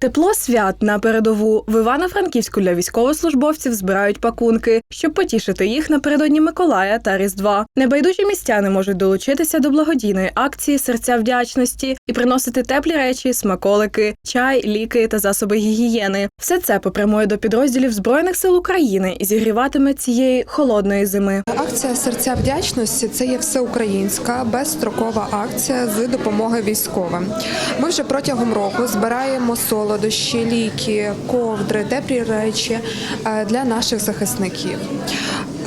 Тепло свят на передову в Івано-Франківську для військовослужбовців збирають пакунки, щоб потішити їх напередодні Миколая та Різдва. Небайдужі містяни можуть долучитися до благодійної акції Серця вдячності і приносити теплі речі, смаколики, чай, ліки та засоби гігієни. Все це попрямує до підрозділів Збройних сил України і зігріватиме цієї холодної зими. Акція серця вдячності це є всеукраїнська безстрокова акція з допомоги військовим. Ми вже протягом року збираємо солодощі, ліки, ковдри, теплі речі е, для наших захисників.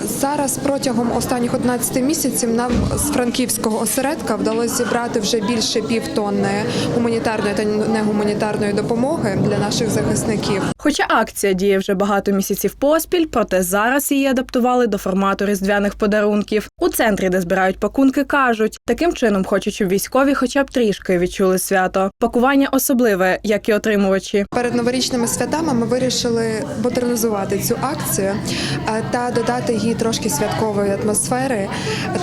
Зараз протягом останніх 11 місяців нам з франківського осередка вдалося зібрати вже більше півтонни гуманітарної та негуманітарної допомоги для наших захисників. Хоча акція діє вже багато місяців поспіль, проте зараз її адаптували до формату різдвяних подарунків. У центрі, де збирають пакунки, кажуть, таким чином хочуть, щоб військові хоча б трішки відчули свято. Пакування особливе, як і отримувачі. Перед новорічними святами ми вирішили модернізувати цю акцію е, та додати їй трошки святкової атмосфери.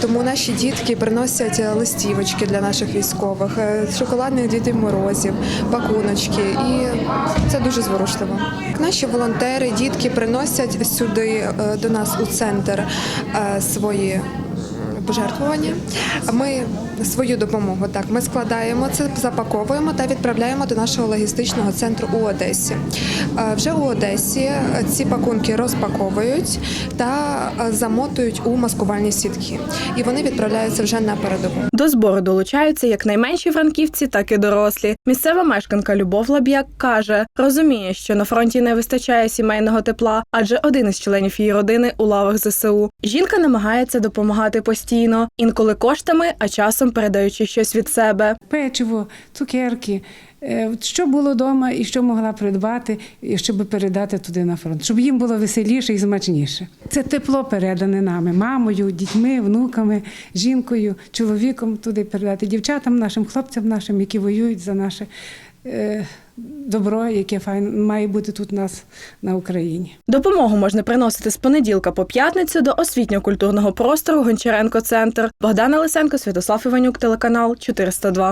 Тому наші дітки приносять е, листівочки для наших військових, е, шоколадних дітей морозів, пакуночки, і це дуже зворушливо. Наші волонтери, дітки приносять сюди е, до нас у центр свої пожертвування. Ми свою допомогу так ми складаємо це, запаковуємо та відправляємо до нашого логістичного центру у Одесі. Е, Вже у Одесі ці пакунки розпаковують та е, замотують у маскувальні сітки, і вони відправляються вже на передову. До збору долучаються як найменші франківці, так і дорослі. Місцева мешканка Любов Лаб'як каже, розуміє, що на фронті не вистачає сімейного тепла, адже один із членів її родини у лавах ЗСУ. Жінка намагається допомагати постійно, інколи коштами, а часом передаючи щось від себе. печиво, цукерки, е, що було вдома і що могла придбати, щоб передати туди на фронт, щоб їм було веселіше і смачніше. Це тепло передане нами, мамою, дітьми, внуками, жінкою, чоловіком туди передати, дівчатам нашим, хлопцям нашим, які воюють за наше добро, яке файн має бути тут у нас на Україні. Допомогу можна приносити з понеділка по п'ятницю до освітньо-культурного простору Гончаренко Центр. Богдана Лисенко, Святослав Іванюк, телеканал 402.